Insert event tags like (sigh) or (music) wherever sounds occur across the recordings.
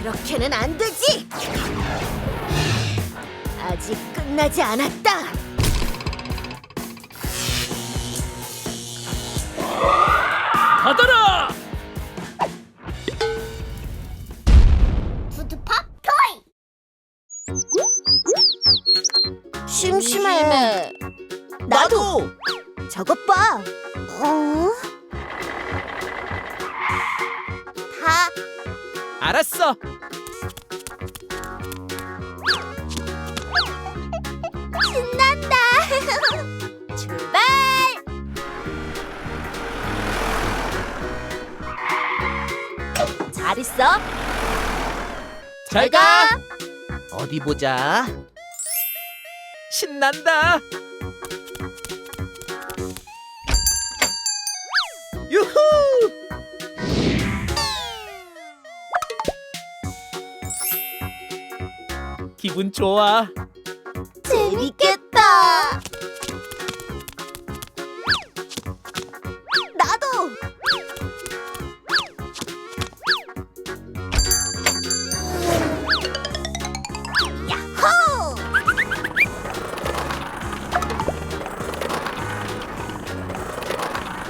그렇게는 안 되지! 아직 끝나지 않았다! 받아라! 푸드팝 토이! 심심해. 나도! 저것 봐! 어? 알았어. 신난다! (laughs) 출발! 잘 있어? 잘 가. 어디 보자. 신난다. 유후! 기분 좋아. 재밌겠다. 나도. 야호!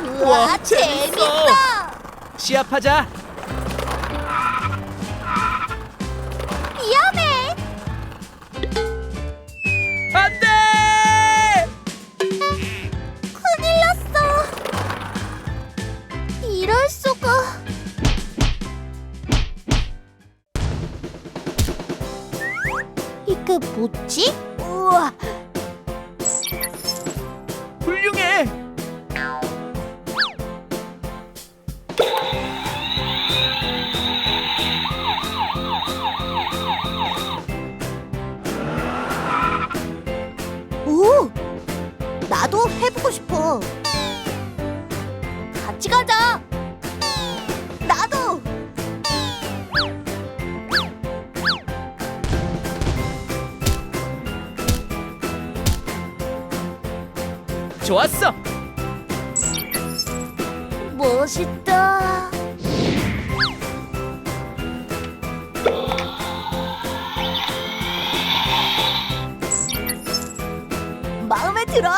우와, 우와, 재밌어. 재밌다. 시합하자. 위험해. 이게 뭐지? 우와, 좋았어. 멋있다. 마음에 들어.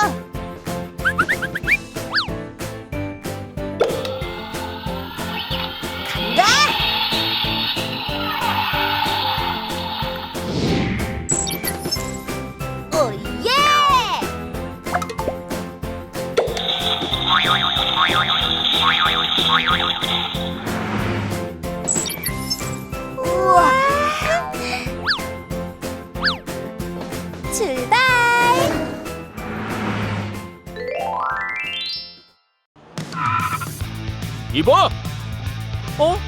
이봐. 어?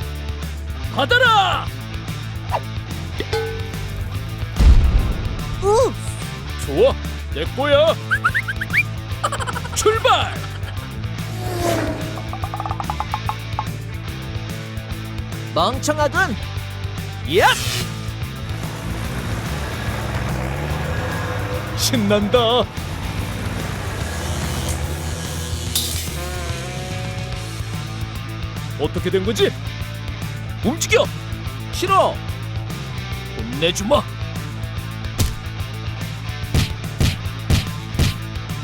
받아라. 우! 좋아. 내 거야. 출발. 멍청하군. 야! 신난다. 어떻게 된 거지? 움직여! 싫어! 혼내주마!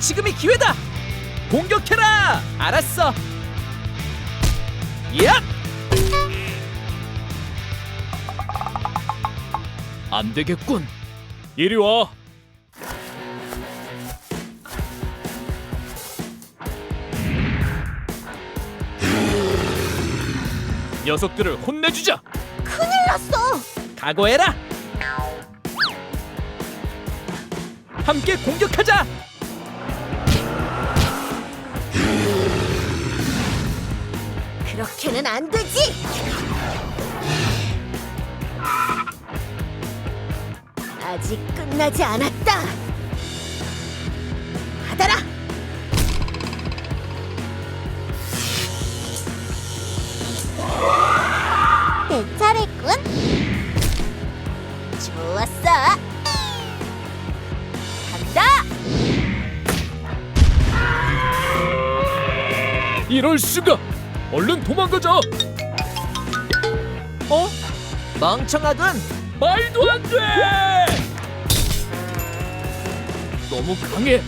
지금이 기회다! 공격해라! 알았어! 야! 안 되겠군. 이리 와. 녀석들을 혼내주자. 큰일 났어! 각오해라. 함께 공격하자. 그렇게는 안 되지! 아직 끝나지 않았다! 이럴 수가. 얼른 도망가자. 어? 멍청하군. 말도 안 돼! 너무 강해.